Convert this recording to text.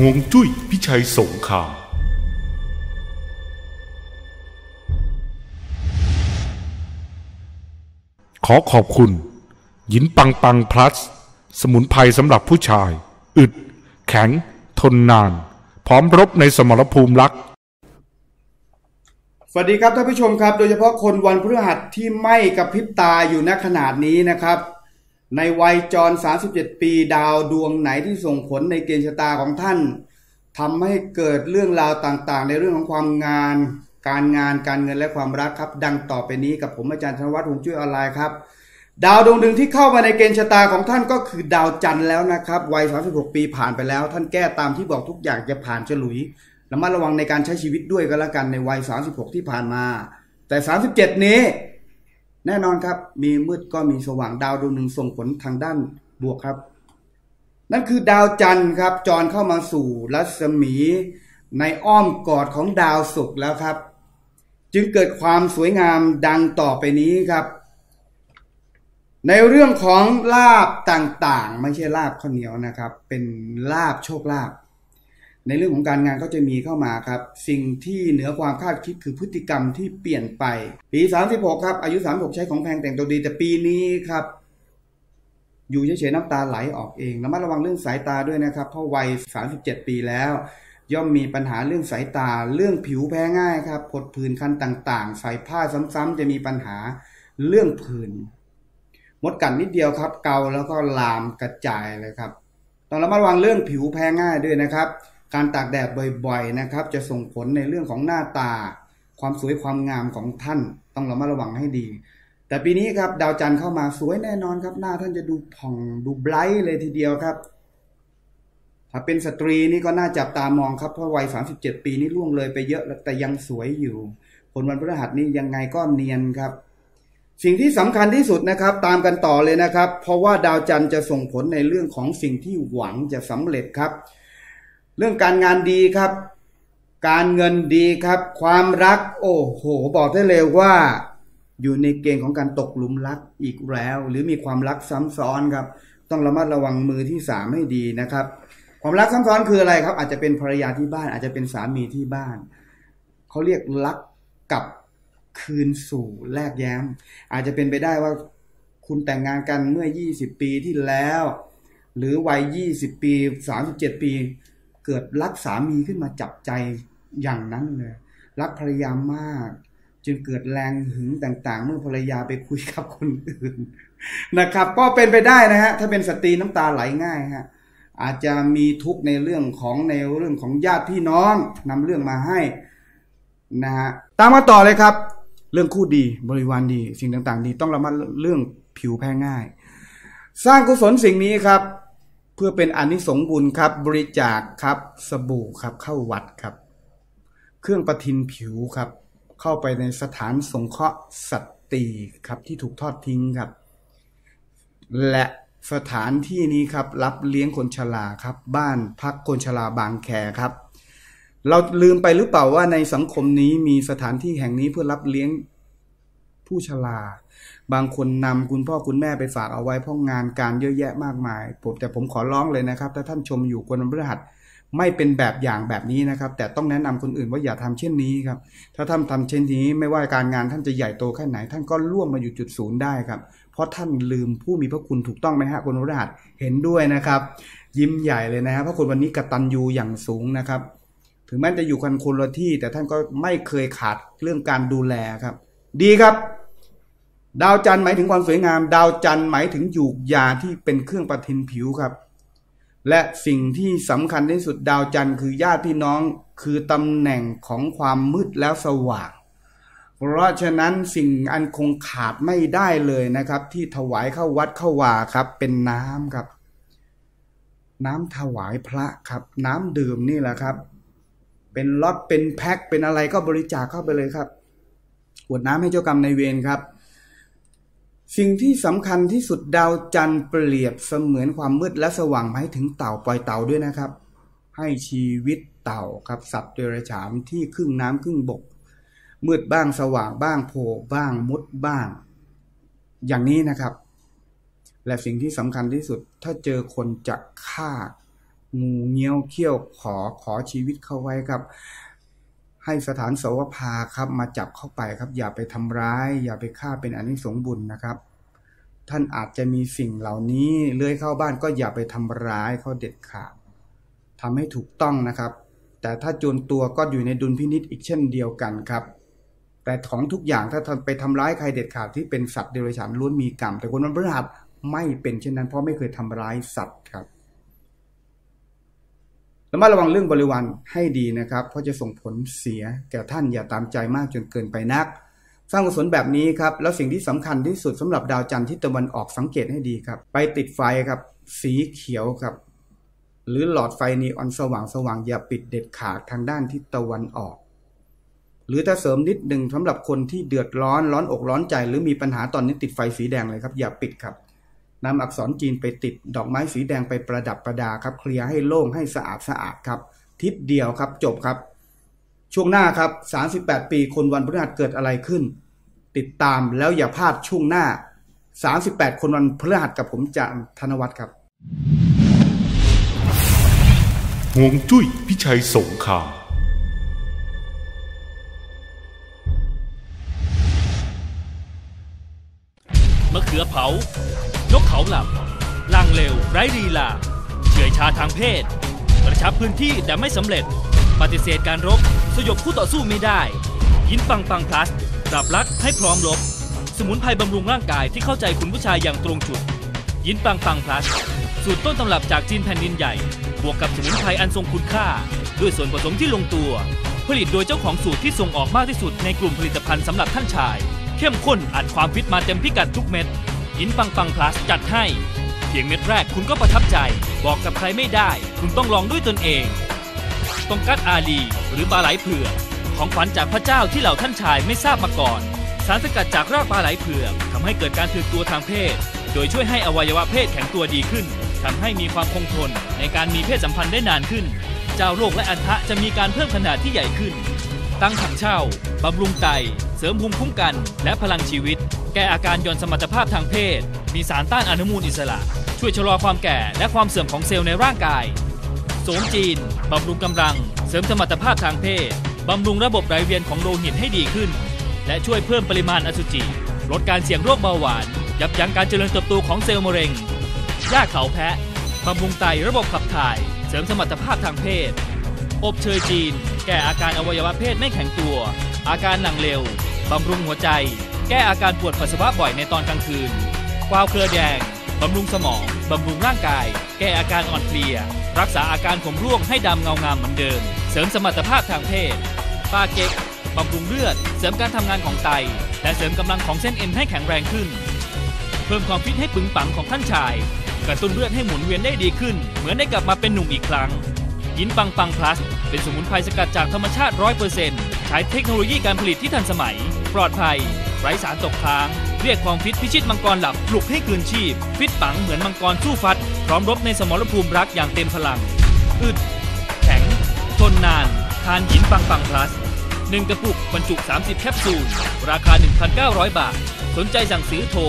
ห่วงจุ้ยพิชัยสงครามขอขอบคุณ หยินปังปังพลัส สมุนไพรสำหรับผู้ชาย อึด แข็ง ทนนาน พร้อมรบในสมรภูมิรัก สวัสดีครับท่านผู้ชมครับ โดยเฉพาะคนวันพฤหัสที่ไม่กระพริบตาอยู่ณขนาดนี้นะครับ ในวัยจร 37 ปีดาวดวงไหนที่ส่งผลในเกณฑ์ชะตาของท่านทำให้เกิดเรื่องราวต่างๆ ในเรื่องของความงาน การงานการเงินและความรักครับ ดังต่อไปนี้กับผมอาจารย์ธนวัฒน์หงจุ้ยออนไลน์ครับ ดาวดวงหนึ่งที่เข้ามาในเกณฑ์ชะตาของท่านก็คือดาวจันทร์แล้วนะครับ วัย 36 ปีผ่านไปแล้ว ท่านแก้ตามที่บอกทุกอย่างจะผ่านฉลุยระมัดระวังในการใช้ชีวิตด้วยก็แล้วกันในวัย 36 ที่ผ่านมา แต่ 37 นี้ แน่นอนครับ มีมืดก็มีสว่างดาวดวงหนึ่งส่งผลทางด้านบวกครับ นั่นคือดาวจันทร์ครับ จรเข้ามาสู่รัศมีในอ้อมกอดของดาวศุกร์แล้วครับ จึงเกิดความสวยงามดังต่อไปนี้ครับ ในเรื่องของลาบต่างๆ ไม่ใช่ลาบข้าวเหนียวนะครับ เป็นลาบโชคลาบ ในเรื่องของการงานก็จะมีเข้ามาครับ สิ่งที่เหนือความคาดคิดคือพฤติกรรมที่เปลี่ยนไป ปี 36 ครับ อายุ 36 ใช้ของแพงแต่งตัวดีแต่ปีนี้ครับ อยู่เฉยๆน้ำตาไหลออกเองระมัดระวังเรื่องสายตาด้วยนะครับ เพราะวัย 37 ปีแล้ว ย่อมมีปัญหาเรื่องสายตาเรื่องผิวแพ้ง่ายครับผดผื่นคันต่างๆ ใส่ผ้าซ้ำๆจะมีปัญหาเรื่องผื่นมดกัดนนิดเดียวครับ เกาแล้วก็ลามกระจายเลยครับต้องระมัดระวังเรื่องผิวแพ้ง่ายด้วยนะครับ การตากแดดบ่อยๆนะครับ จะส่งผลในเรื่องของหน้าตา ความสวยความงามของท่าน ต้องระมัดระวังให้ดี แต่ปีนี้ครับดาวจันทร์เข้ามาสวยแน่นอนครับ หน้าท่านจะดูผ่องดูไบรท์เลยทีเดียวครับ ถ้าเป็นสตรีนี่ก็น่าจับตามองครับเพราะวัย 37 ปีนี่ล่วงเลยไปเยอะแต่ยังสวยอยู่คนวันพฤหัสนี่ยังไงก็เนียนครับสิ่งที่สำคัญที่สุดนะครับตามกันต่อเลยนะครับ เพราะว่าดาวจันทร์จะส่งผลในเรื่องของสิ่งที่หวังจะสำเร็จครับ เรื่องการงานดีครับ การเงินดีครับ ความรัก โอ้โห บอกได้เลยว่า อยู่ในเกณฑ์ของการตกหลุมรักอีกแล้ว หรือมีความรักซ้ำซ้อนครับ ต้องระมัดระวังมือที่สามให้ดีนะครับ ความรักซ้ำซ้อนคืออะไรครับ อาจจะเป็นภรรยาที่บ้าน อาจจะเป็นสามีที่บ้านเขาเรียกรักกับคืนสู่แลกแย้ม อาจจะเป็นไปได้ว่าคุณแต่งงานกันเมื่อ 20 ปีที่แล้ว หรือวัย 20 ปี 37 ปี เกิดรักสามีขึ้นมาจับใจอย่างนั้นเลยรักภรรยามากจึงเกิดแรงหึงต่าง ๆ เมื่อภรรยาไปคุยกับคนอื่นนะครับ ก็เป็นไปได้นะฮะถ้าเป็นสตรีน้ำตาไหลง่ายฮะอาจจะมีทุกข์ในเรื่องของในเรื่องของญาติพี่น้องนำเรื่องมาให้นะฮะตามมาต่อเลยครับ เรื่องคู่ดีบริวารดี สิ่งต่างๆ ดีต้องระมัดเรื่องผิวแพ้ง่าย สร้างกุศลสิ่งนี้ครับ เพื่อเป็นอนิสงบุญครับ บริจาคครับ สบู่ครับ เข้าวัดครับ เครื่องประทินผิวครับ เข้าไปในสถานสงเคราะห์สตรีครับที่ถูกทอดทิ้งครับ และสถานที่นี้ครับ รับเลี้ยงคนชราครับ บ้านพักคนชราบางแคครับ เราลืมไปหรือเปล่าว่าในสังคมนี้มีสถานที่แห่งนี้เพื่อรับเลี้ยง ผู้ชราบางคนนำคุณพ่อคุณแม่ไปฝากเอาไว้เพราะงานการเยอะแยะมากมายผมแต่ผมขอร้องเลยนะครับ ถ้าท่านชมอยู่คนพฤหัสไม่เป็นแบบอย่างแบบนี้นะครับ แต่ต้องแนะนำคนอื่นว่าอย่าทำเช่นนี้ครับ ถ้าท่านทำเช่นนี้ไม่ว่าการงานท่านจะใหญ่โตแค่ไหน ท่านก็ล่วงมาอยู่จุดศูนย์ได้ครับ เพราะท่านลืมผู้มีพระคุณถูกต้องไหมฮะคนพฤหัสเห็นด้วยนะครับ ยิ้มใหญ่เลยนะครับเพราะคนวันนี้กระตัญญูอย่างสูงนะครับ ถึงแม้จะอยู่กันคนละที่ แต่ท่านก็ไม่เคยขาดเรื่องการดูแลครับ ดีครับ ดาวจันทร์หมายถึงความสวยงาม ดาวจันทร์หมายถึงหยูกยาที่เป็นเครื่องประทินผิวครับ และสิ่งที่สำคัญที่สุดดาวจันทร์คือญาติพี่น้องคือตำแหน่งของความมืดแล้วสว่าง เพราะฉะนั้นสิ่งอันคงขาดไม่ได้เลยนะครับ ที่ถวายเข้าวัดเข้าวาครับ เป็นน้ำครับ น้ำถวายพระครับ น้ำดื่มนี่แหละครับ เป็นล็อตเป็นแพ็คเป็นอะไรก็บริจาคเข้าไปเลยครับ ขวดน้ำให้เจ้ากรรมในเวรครับ สิ่งที่สำคัญที่สุดดาวจันทร์เปรียบเสมือนความมืดและสว่างหมายถึงเต่าปล่อยเต่าด้วยนะครับ ให้ชีวิตเต่าครับสัตว์เดรัจฉานที่ครึ่งน้ำครึ่งบก มืดบ้างสว่างบ้างโผล่บ้างมุดบ้าง อย่างนี้นะครับ และสิ่งที่สำคัญที่สุดถ้าเจอคนจะฆ่างูเงี้ยวเขี้ยวขอขอชีวิตเข้าไว้ครับ ให้สถานสวภาครับมาจับเข้าไปครับ อย่าไปทำร้าย อย่าไปฆ่าเป็นอนิสงบุญนะครับ ท่านอาจจะมีสิ่งเหล่านี้เลื้อยเข้าบ้านก็อย่าไปทำร้ายเขาเด็ดขาดทำให้ถูกต้องนะครับ แต่ถ้าจนตัวก็อยู่ในดุลพินิษอีกเช่นเดียวกันครับ แต่ของทุกอย่างถ้าไปทำร้ายใครเด็ดขาดที่เป็นสัตว์เดรัจฉานล้วนมีกรรม แต่คนวันพฤหัสไม่เป็นเช่นนั้นเพราะไม่เคยทำร้ายสัตว์ครับ ระมัดระวังเรื่องบริวารให้ดีนะครับ เพราะจะส่งผลเสียแก่ท่านอย่าตามใจมากจนเกินไปนัก สร้างกุศลแบบนี้ครับ แล้วสิ่งที่สำคัญที่สุดสำหรับดาวจันทร์ที่ตะวันออกสังเกตให้ดีครับ ไปติดไฟครับ สีเขียวครับ หรือหลอดไฟนีออนสว่างสว่างอย่าปิดเด็ดขาดทางด้านทิศตะวันออก หรือถ้าเสริมนิดหนึ่งสำหรับคนที่เดือดร้อนร้อนอกร้อนใจ หรือมีปัญหาตอนนี้ติดไฟสีแดงเลยครับ อย่าปิดครับ นำอักษรจีนไปติด ดอกไม้สีแดงไปประดับประดาครับ เคลียร์ให้โล่งให้สะอาดสะอาดครับ ทิศเดียวครับจบครับ ช่วงหน้าครับ 38 ปีคนวันพฤหัสเกิดอะไรขึ้น ติดตามแล้วอย่าพลาดช่วงหน้า 38 คนวันพฤหัสกับผมจางธนวัฒน์ครับห่วงจุ้ยพิชัยสงครามมะเขือเผา ยกเขาหลับลังเร็ว ไร้ลีลาเฉื่อยชาทางเพศ กระชับพื้นที่แต่ไม่สำเร็จ ปฏิเสธการรบ สยบคู่ต่อสู้ไม่ได้ ยินปังปังพลัสปรับรักให้พร้อมรบ สมุนไพรบำรุงร่างกายที่เข้าใจคุณผู้ชายอย่างตรงจุด ยินปังปังพลัส สูตรต้นตำรับจากจีนแผ่นดินใหญ่ บวกกับสมุนไพรอันทรงคุณค่า ด้วยส่วนผสมที่ลงตัว ผลิตโดยเจ้าของสูตรที่ส่งออกมากที่สุดในกลุ่มผลิตภัณฑ์สำหรับท่านชาย เข้มข้นอัดความฟิตมาเต็มพิกัดทุกเม็ด ยินปังปังพลัสจัดให้ เพียงเม็ดแรกคุณก็ประทับใจ บอกกับใครไม่ได้ คุณต้องลองด้วยตนเองตองกัดอาลี หรือปลาไหลเผือกของขวัญจากพระเจ้าที่เหล่าท่านชายไม่ทราบมาก่อน สารสกัดจากรากปลาไหลเผือกทำให้เกิดการถึกตัวทางเพศ โดยช่วยให้อวัยวะเพศแข็งตัวดีขึ้นทำให้มีความคงทนในการมีเพศสัมพันธ์ได้นานขึ้น เจ้าโรคและอันทะจะมีการเพิ่มขนาดที่ใหญ่ขึ้น ตั้งถังเช่า บำรุงไต เสริมภูมิคุ้มกัน และพลังชีวิต แก้อาการย่อนสมรรถภาพทางเพศ มีสารต้านอนุมูลอิสระ ช่วยชะลอความแก่และความเสื่อมของเซลล์ในร่างกาย โสมจีน บำรุงกำลัง เสริมสมรรถภาพทางเพศ บำรุงระบบไหลเวียนของโลหิตให้ดีขึ้น และช่วยเพิ่มปริมาณอสุจิ ลดการเสี่ยงโรคเบาหวาน ยับยั้งการเจริญเติบโตของเซลล์มะเร็งหญ้าเขาแพะ บำรุงไตระบบขับถ่าย เสริมสมรรถภาพทางเพศ อบเชยจีน แก้อาการอวัยวะเพศไม่แข็งตัว อาการหนังเร็ว บำรุงหัวใจ แก้อาการปวดปัสสาวะบ่อยในตอนกลางคืนกวาวเครือแดง บำรุงสมอง บำรุงร่างกาย แก้อาการอ่อนเพลีย รักษาอาการผมร่วงให้ดำเงางามเหมือนเดิม เสริมสมรรถภาพทางเพศปาเก็กบำรุงเลือด เสริมการทำงานของไต และเสริมกำลังของเส้นเอ็นให้แข็งแรงขึ้น เพิ่มความฟิตให้ปึงปังของท่านชาย กระตุ้นเลือดให้หมุนเวียนได้ดีขึ้น เหมือนได้กลับมาเป็นหนุ่มอีกครั้ง ยินปังปังพลัส เป็นสมุนไพรสกัดจากธรรมชาติ 100%ใช้เทคโนโลยีการผลิตที่ทันสมัย ปลอดภัย ไร้สารตกค้าง เรียกความฟิตพิชิตมังกรหลับปลุกให้คืนชีพ ฟิตปังเหมือนมังกรสู้ฟัด พร้อมรบในสมรภูมิรักอย่างเต็มพลัง อึด แข็ง ทนนาน ทานหินปังปังพลัส1กระปุกบรรจุ 30 แคปซูล ราคา 1,900 บาท สนใจสั่งซื้อโทร